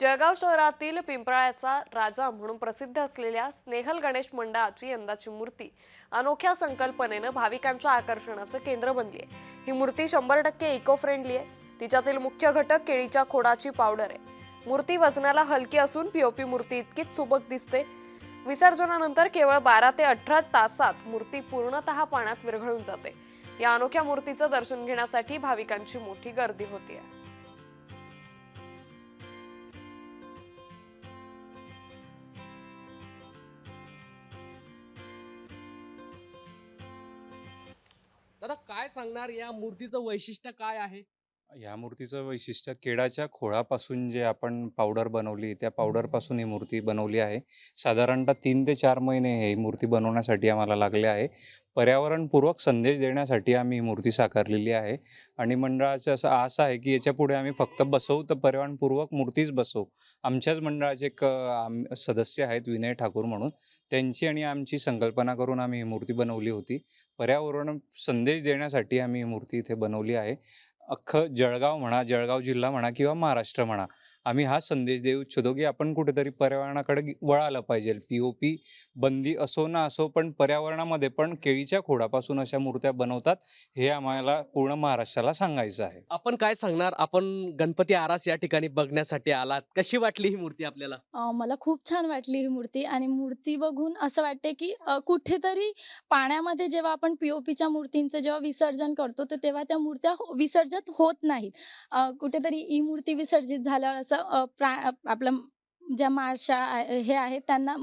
जळगाव शहरातील पिंपळाचा राजा म्हणून प्रसिद्ध असलेल्या स्नेहल गणेश मंडळाची यंदाची मूर्ती अनोख्या संकल्पनेनं भाविकांच्या आकर्षणाचं केंद्र बनली आहे ही मूर्ती शंभर टक्के इको फ्रेंडली आहे. तिच्यातील मुख्य घटक केळीच्या खोडाची पावडर आहे. मूर्ती वजनाला हलकी असून पीओपी मूर्ती इतकीच सुबक दिसते. विसर्जनानंतर केवळ बारा ते अठरा तासात मूर्ती पूर्णतः पाण्यात विरघळून जाते. या अनोख्या मूर्तीचं दर्शन घेण्यासाठी भाविकांची मोठी गर्दी होती आहे दादा काय सांगणार या मूर्तीचं वैशिष्ट्य काय आहे? या मूर्तीचं वैशिष्ट्य केळाच्या खोडापासून जे आपण पावडर बनवली त्या पावडरपासून ही मूर्ती बनवली आहे. साधारणतः तीन ते चार महिने ही मूर्ती बनवण्यासाठी आम्हाला लागले आहे. पर्यावरणपूर्वक संदेश देण्यासाठी आम्ही ही मूर्ती साकारलेली आहे. आणि मंडळाचं असं आस आहे की याच्यापुढे आम्ही फक्त बसवू तर पर्यावरणपूर्वक मूर्तीच बसवू. आमच्याच मंडळाचे एक आम सदस्य आहेत विनय ठाकूर म्हणून. त्यांची आणि आमची संकल्पना करून आम्ही ही मूर्ती बनवली होती. पर्यावरण संदेश देण्यासाठी आम्ही ही मूर्ती इथे बनवली आहे. अख्खं जळगाव म्हणा जळगाव जिल्हा म्हणा किंवा महाराष्ट्र म्हणा. आम्ही हा संदेश देऊ इच्छितो की आपण कुठेतरी पर्यावरणाकडे वळालं पाहिजे. पी ओ पी बंदी असो ना असो पण पर्यावरणामध्ये पण केळीच्या खोडापासून अशा मूर्त्या बनवतात हे आम्हाला पूर्ण महाराष्ट्राला सांगायचं आहे. आपण काय सांगणार? आपण गणपती आरास या ठिकाणी बघण्यासाठी आलात. कशी वाटली ही मूर्ती आपल्याला? अ, मला खूप छान वाटली ही मूर्ती आणि मूर्ती बघून असं वाटते की कुठेतरी पाण्यामध्ये जेव्हा आपण पीओपीच्या मूर्तींचं जेव्हा विसर्जन करतो तर तेव्हा त्या मूर्त्या हो- विसर्जित होत नाहीत. कुठेतरी ही मूर्ती विसर्जित झाल्यावर असं प्रा आपलं ज्या माशा आहे- हे आहेत त्यांना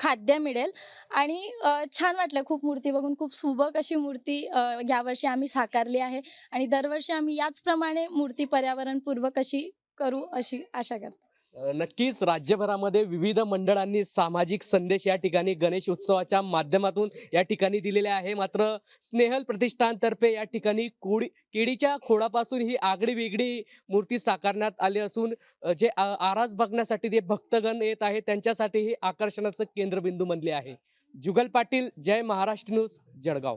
खाद्य मिळेल. आणि छान वाटलं खूप मूर्ती बघून खूप सुबक अशी मूर्ती यावर्षी आम्ही साकारली आहे. आणि दरवर्षी आम्ही याचप्रमाणे मूर्ती पर्यावरणपूर्वक अशी करू अशी आशा करते. नक्कीच राज्यभरामध्ये विविध मंडळांनी सामाजिक संदेश या ठिकाणी गणेश उत्सवाच्या माध्यमातून या ठिकाणी दिलेले आहे. मात्र स्नेहल प्रतिष्ठानतर्फे या ठिकाणी कोडी केळीच्या खोडापासून ही आगळी वेगळी मूर्ती साकारण्यात आली असून जे आरास बघण्यासाठी जे भक्तगण येत आहे त्यांच्यासाठी हे आकर्षणाचं केंद्रबिंदू बनले आहे. जुगल पाटील जय महाराष्ट्र न्यूज जळगाव.